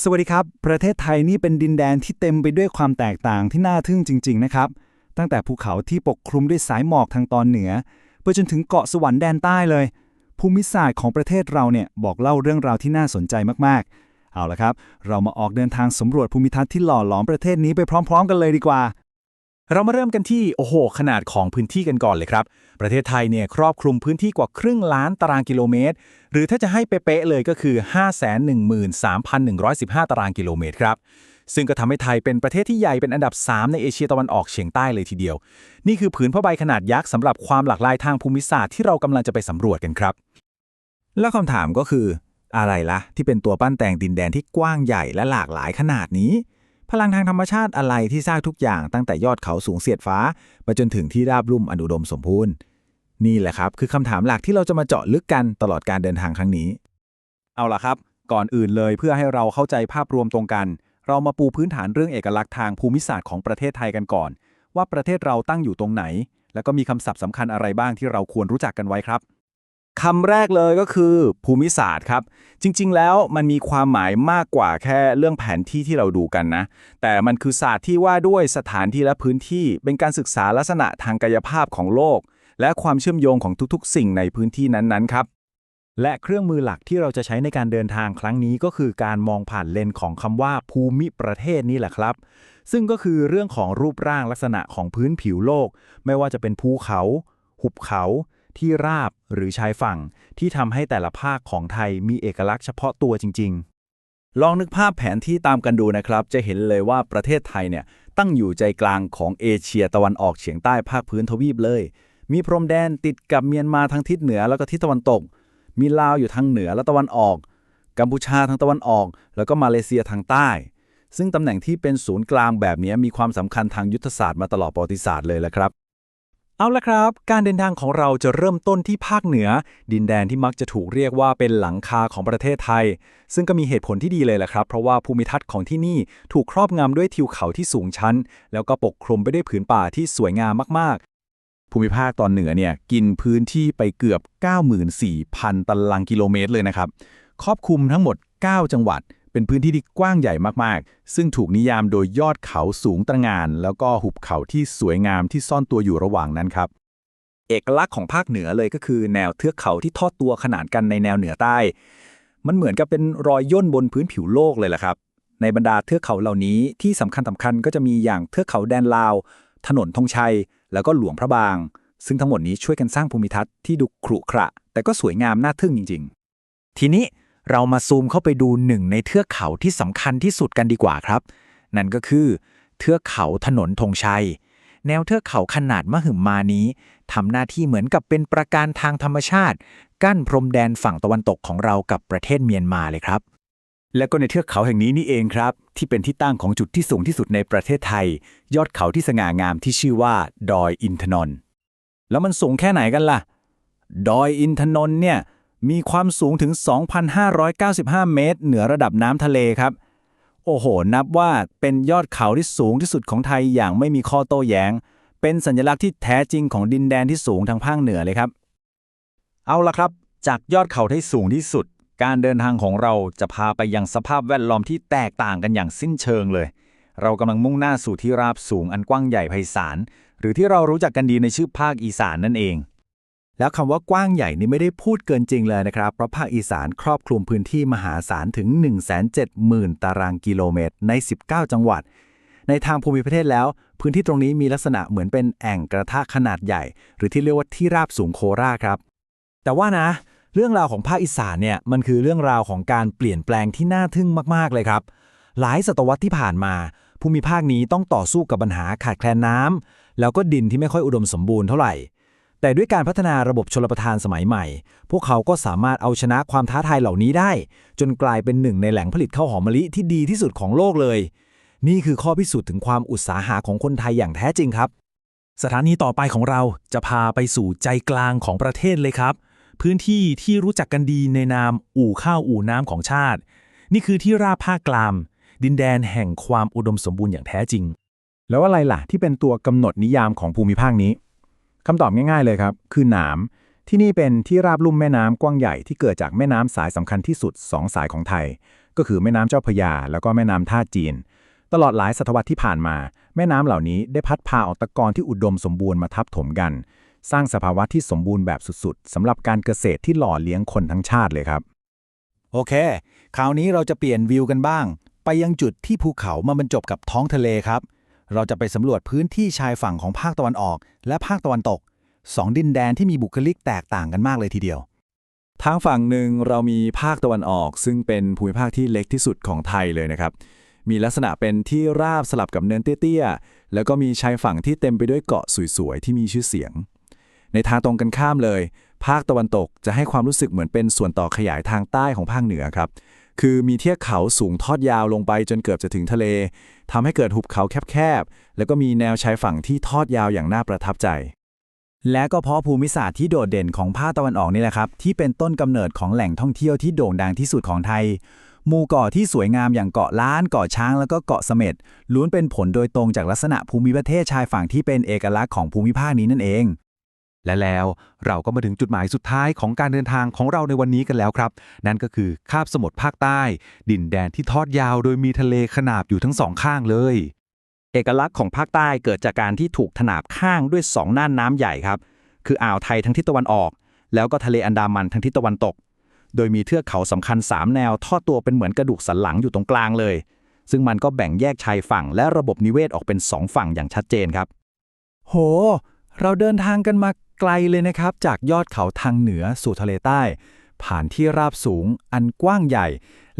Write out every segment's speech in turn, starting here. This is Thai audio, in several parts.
สวัสดีครับ ประเทศไทยนี่เป็นดินแดนที่เต็มไปด้วยความแตกต่างที่น่าทึ่งจริง ๆ นะครับ ตั้งแต่ภูเขาที่ปกคลุมด้วยสายหมอกทางตอนเหนือ ไปจนถึงเกาะสวรรค์แดนใต้เลย ภูมิศาสตร์ของประเทศเราเนี่ยบอกเล่าเรื่องราวที่น่าสนใจมากๆ เอาละครับ เรามาออกเดินทางสำรวจภูมิทัศน์ที่หล่อหลอมประเทศนี้ไปพร้อม ๆ กันเลยดีกว่า เรามาเริ่มกันที่โอ้โห ขนาดของพื้นที่กันก่อนเลยครับ ประเทศไทยเนี่ยครอบคลุมพื้นที่กว่าครึ่งล้านตารางกิโลเมตร หรือถ้าจะให้เป๊ะๆเลยก็คือ 513,115 ตารางกิโลเมตรครับ ซึ่งก็ทำให้ไทยเป็นประเทศที่ใหญ่เป็นอันดับ 3 ในเอเชียตะวันออกเฉียงใต้เลยทีเดียว นี่คือผืนผ้าใบขนาดยักษ์สำหรับความหลากหลายทางภูมิศาสตร์ที่เรากำลังจะไปสำรวจกันครับ แล้วคำถามก็คือ อะไรล่ะที่เป็นตัวปั้นแต่งดินแดนที่กว้างใหญ่และหลากหลายขนาดนี้ พลังทางธรรมชาติอะไรที่สร้างทุกอย่างตั้งแต่ยอดเขาสูงเสียดฟ้าไปจนถึงที่ราบลุ่มอนอุดมสมบูรณ์นี่แหละครับ คือคำถามหลักที่เราจะมาเจาะลึกกันตลอดการเดินทางครั้งนี้ เอาล่ะครับ ก่อนอื่นเลยเพื่อให้เราเข้าใจภาพรวมตรงกัน เรามาปูพื้นฐานเรื่องเอกลักษณ์ทางภูมิศาสตร์ของประเทศไทยกันก่อน ว่าประเทศเราตั้งอยู่ตรงไหน แล้วก็มีคำศัพท์สำคัญอะไรบ้างที่เราควรรู้จักกันไว้ครับ คำแรกเลยก็คือภูมิศาสตร์ครับ จริงๆ แล้วมันมีความหมายมากกว่าแค่เรื่องแผนที่ที่เราดูกันนะ แต่มันคือศาสตร์ที่ว่าด้วยสถานที่และพื้นที่ เป็นการศึกษาลักษณะทางกายภาพของโลก และความเชื่อมโยงของทุกๆ สิ่งในพื้นที่นั้นๆ ครับ และเครื่องมือหลักที่เราจะใช้ในการเดินทางครั้งนี้ก็คือการมองผ่านเลนของคำว่าภูมิประเทศนี่แหละครับ ซึ่งก็คือเรื่องของรูปร่างลักษณะของพื้นผิวโลก ไม่ว่าจะเป็นภูเขา หุบเขา ที่ราบหรือชายฝั่งที่ทำให้แต่ละภาคของไทยมีเอกลักษณ์เฉพาะตัวจริง ๆ ลองนึกภาพแผนที่ตามกันดูนะครับ จะเห็นเลยว่าประเทศไทยเนี่ยตั้งอยู่ใจกลางของเอเชียตะวันออกเฉียงใต้ภาคพื้นทวีปเลย มีพรมแดนติดกับเมียนมาทางทิศเหนือแล้วก็ทิศตะวันตก มีลาวอยู่ทางเหนือและตะวันออก กัมพูชาทางตะวันออก แล้วก็มาเลเซียทางใต้ ซึ่งตำแหน่งที่เป็นศูนย์กลางแบบนี้มีความสำคัญทางยุทธศาสตร์มาตลอดประวัติศาสตร์เลยแหละครับ เอาละครับ การเดินทางของเราจะเริ่มต้นที่ภาคเหนือ ดินแดนที่มักจะถูกเรียกว่าเป็นหลังคาของประเทศไทย ซึ่งก็มีเหตุผลที่ดีเลยแหละครับ เพราะว่าภูมิทัศน์ของที่นี่ถูกครอบงำด้วยทิวเขาที่สูงชัน แล้วก็ปกคลุมไปด้วยผืนป่าที่สวยงามมากๆ ภูมิภาคตอนเหนือเนี่ยกินพื้นที่ไปเกือบ 94,000ตารางกิโลเมตรเลยนะครับ ครอบคลุมทั้งหมด 9 จังหวัด เป็นพื้นที่ที่กว้างใหญ่มากๆ ซึ่งถูกนิยามโดยยอดเขาสูงตระหงาน แล้วก็หุบเขาที่สวยงามที่ซ่อนตัวอยู่ระหว่างนั้นครับ เอกลักษณ์ของภาคเหนือเลยก็คือ แนวเทือกเขาที่ทอดตัวขนานกันในแนวเหนือใต้ มันเหมือนกับเป็นรอยย่นบนพื้นผิวโลกเลยแหละครับ ในบรรดาเทือกเขาเหล่านี้ที่สำคัญสำคัญก็จะมีอย่างเทือกเขาแดนลาว ถนนธงชัย แล้วก็หลวงพระบาง ซึ่งทั้งหมดนี้ช่วยกันสร้างภูมิทัศน์ที่ดูขรุขระ แต่ก็สวยงามน่าทึ่งจริง ๆ ทีนี้ เรามาซูมเข้าไปดูหนึ่งในเทือกเขาที่สำคัญที่สุดกันดีกว่าครับ นั่นก็คือ เทือกเขาถนนธงชัย แนวเทือกเขาขนาดมหึมานี้ทำหน้าที่เหมือนกับเป็นประการทางธรรมชาติ กั้นพรมแดนฝั่งตะวันตกของเรากับประเทศเมียนมาเลยครับ และก็ในเทือกเขาแห่งนี้นี่เองครับ ที่เป็นที่ตั้งของจุดที่สูงที่สุดในประเทศไทย ยอดเขาที่สง่างามที่ชื่อว่า ดอยอินทนนท์แล้วมันสูงแค่ไหนกันล่ะ ดอยอินทนนท์เนี่ย มีความสูงถึง 2,595 เมตร เหนือระดับน้ำทะเลครับ โอ้โห นับว่าเป็นยอดเขาที่สูงที่สุดของไทยอย่างไม่มีข้อโต้แย้ง เป็นสัญลักษณ์ที่แท้จริงของดินแดนที่สูงทางภาคเหนือเลยครับ เอาละครับ จากยอดเขาที่สูงที่สุด การเดินทางของเราจะพาไปยังสภาพแวดล้อมที่แตกต่างกันอย่างสิ้นเชิงเลย เรากำลังมุ่งหน้าสู่ที่ราบสูงอันกว้างใหญ่ไพศาล หรือที่เรารู้จักกันดีในชื่อภาคอีสานนั่นเอง แล้วคำว่ากว้างใหญ่นี่ไม่ได้พูดเกินจริงเลยนะครับ เพราะภาคอีสานครอบคลุมพื้นที่มหาศาลถึง 170,000 ตารางกิโลเมตรใน 19 จังหวัด ในทางภูมิประเทศแล้ว พื้นที่ตรงนี้มีลักษณะเหมือนเป็นแอ่งกระทะขนาดใหญ่ หรือที่เรียกว่าที่ราบสูงโคราชครับ แต่ว่านะ เรื่องราวของภาคอีสานเนี่ยมันคือเรื่องราวของการเปลี่ยนแปลงที่น่าทึ่งมากๆเลยครับ หลายศตวรรษที่ผ่านมาภูมิภาคนี้ต้องต่อสู้กับปัญหาขาดแคลนน้ำแล้วก็ดินที่ไม่ค่อยอุดมสมบูรณ์เท่าไหร่ แต่ด้วยการพัฒนาระบบชลประทานสมัยใหม่ พวกเขาก็สามารถเอาชนะความท้าทายเหล่านี้ได้ จนกลายเป็นหนึ่งในแหล่งผลิตข้าวหอมมะลิที่ดีที่สุดของโลกเลย นี่คือข้อพิสูจน์ถึงความอุตสาหะของคนไทยอย่างแท้จริงครับ สถานีต่อไปของเราจะพาไปสู่ใจกลางของประเทศเลยครับ พื้นที่ที่รู้จักกันดีในนามอู่ข้าวอู่น้ำของชาติ นี่คือที่ราบภาคกลางดินแดนแห่งความอุดมสมบูรณ์อย่างแท้จริง แล้วอะไรล่ะที่เป็นตัวกำหนดนิยามของภูมิภาคนี้ คำตอบง่ายๆเลยครับ คือหนาม ที่นี่เป็นที่ราบลุ่มแม่น้ำกว้างใหญ่ที่เกิดจากแม่น้ำสายสำคัญที่สุด 2 สายของไทย ก็คือแม่น้ำเจ้าพระยา แล้วก็แม่น้ำท่าจีน ตลอดหลายศตวรรษที่ผ่านมา แม่น้ำเหล่านี้ได้พัดพาออกตะกอนที่อุดมสมบูรณ์มาทับถมกัน สร้างสภาวะที่สมบูรณ์แบบสุดๆสำหรับการเกษตรที่หล่อเลี้ยงคนทั้งชาติเลยครับ โอเค คราวนี้เราจะเปลี่ยนวิวกันบ้าง ไปยังจุดที่ภูเขามาบรรจบกับท้องทะเลครับ เราจะไปสำรวจพื้นที่ชายฝั่งของภาคตะวันออก และภาคตะวันตกสองดินแดนที่มีบุคลิกแตกต่างกันมากเลยทีเดียว ทางฝั่งหนึ่งเรามีภาคตะวันออก ซึ่งเป็นภูมิภาคที่เล็กที่สุดของไทยเลยนะครับ มีลักษณะเป็นที่ราบสลับกับเนินเตี้ยๆ แล้วก็มีชายฝั่งที่เต็มไปด้วยเกาะสวยๆ ที่มีชื่อเสียง ในทางตรงกันข้ามเลย ภาคตะวันตกจะให้ความรู้สึกเหมือนเป็นส่วนต่อขยายทางใต้ของภาคเหนือครับ คือมีเทือกเขาสูงทอดยาวลงไปจนเกือบจะถึงทะเลทำให้เกิดหุบเขาแคบๆ แล้วก็มีแนวชายฝั่งที่ทอดยาวอย่างน่าประทับใจ และก็เพราะภูมิศาสตร์ที่โดดเด่นของภาคตะวันออกนี่แหละครับ ที่เป็นต้นกำเนิดของแหล่งท่องเที่ยวที่โด่งดังที่สุดของไทยหมู่เกาะที่สวยงามอย่างเกาะล้านเกาะช้างแล้วก็เกาะเสม็ดล้วนเป็นผลโดยตรงจากลักษณะภูมิประเทศชายฝั่งที่เป็นเอกลักษณ์ของภูมิภาคนี้นั่นเอง และแล้วเราก็มาถึงจุดหมายสุดท้ายของการเดินทางของเราในวันนี้กันแล้วครับ นั่นก็คือคาบสมุทรภาคใต้ ดินแดนที่ทอดยาวโดยมีทะเลขนาบอยู่ทั้งสองข้างเลย เอกลักษณ์ของภาคใต้เกิดจากการที่ถูกถนาบข้างด้วยสองน่านน้ำใหญ่ครับ คืออ่าวไทยทั้งทิศตะวันออก แล้วก็ทะเลอันดามันทั้งทิศตะวันตก โดยมีเทือกเขาสำคัญ 3 แนวทอดตัวเป็นเหมือนกระดูกสันหลังอยู่ตรงกลางเลย ซึ่งมันก็แบ่งแยกชายฝั่งและระบบนิเวศออกเป็น 2 ฝั่งอย่างชัดเจนครับ โหเราเดินทางกันมา ไกลเลยนะครับ จากยอดเขาทางเหนือสู่ทะเลใต้ ผ่านที่ราบสูงอันกว้างใหญ่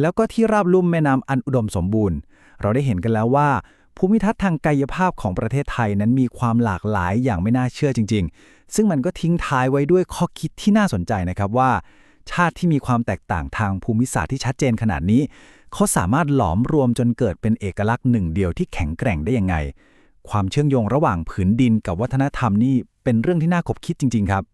แล้วก็ที่ราบลุ่มแม่น้ำอันอุดมสมบูรณ์ เราได้เห็นกันแล้วว่า ภูมิทัศน์ทางกายภาพของประเทศไทยนั้นมีความหลากหลายอย่างไม่น่าเชื่อจริง ๆ ซึ่งมันก็ทิ้งท้ายไว้ด้วยข้อคิดที่น่าสนใจนะครับว่า ชาติที่มีความแตกต่างทางภูมิศาสตร์ที่ชัดเจนขนาดนี้ เขาสามารถหลอมรวมจนเกิดเป็นเอกลักษณ์หนึ่งเดียวที่แข็งแกร่งได้ยังไง ความเชื่อมโยงระหว่างผืนดินกับวัฒนธรรมนี่เป็นเรื่องที่น่าคบคิดจริง ๆ ครับ